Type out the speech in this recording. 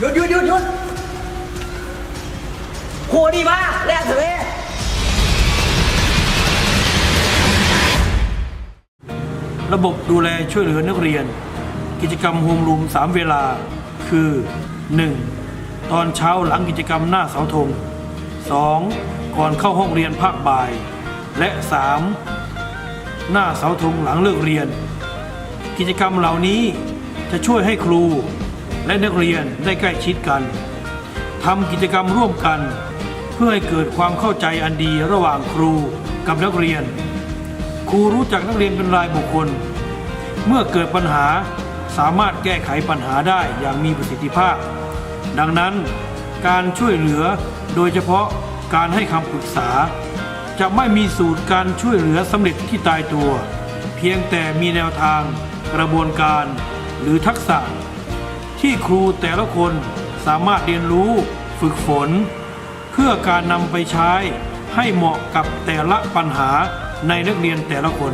หยุดหยุดหยุดหยุดโหดีมากแลกเถอะเว้ยระบบดูแลช่วยเหลือนักเรียน กิจกรรมโฮมรูม 3 เวลาคือ 1. ตอนเช้าหลังกิจกรรมหน้าเสาธง 2. ก่อนเข้าห้องเรียนภาคบ่าย และ 3. หน้าเสาธงหลังเลิกเรียน กิจกรรมเหล่านี้จะช่วยให้ครู และนักเรียนได้ใกล้ชิดกันทำกิจกรรมร่วมกัน เพื่อให้เกิดความเข้าใจอันดีระหว่างครูกับนักเรียน ครูรู้จักนักเรียนเป็นรายบุคคล เมื่อเกิดปัญหาสามารถแก้ไขปัญหาได้อย่างมีประสิทธิภาพ ดังนั้นการช่วยเหลือโดยเฉพาะการให้คำปรึกษา จะไม่มีสูตรการช่วยเหลือสำเร็จที่ตายตัว เพียงแต่มีแนวทาง กระบวนการ หรือทักษะ ที่ครูแต่ละคนสามารถเรียนรู้ฝึกฝน เพื่อการนำไปใช้ให้เหมาะกับแต่ละปัญหาในนักเรียนแต่ละคน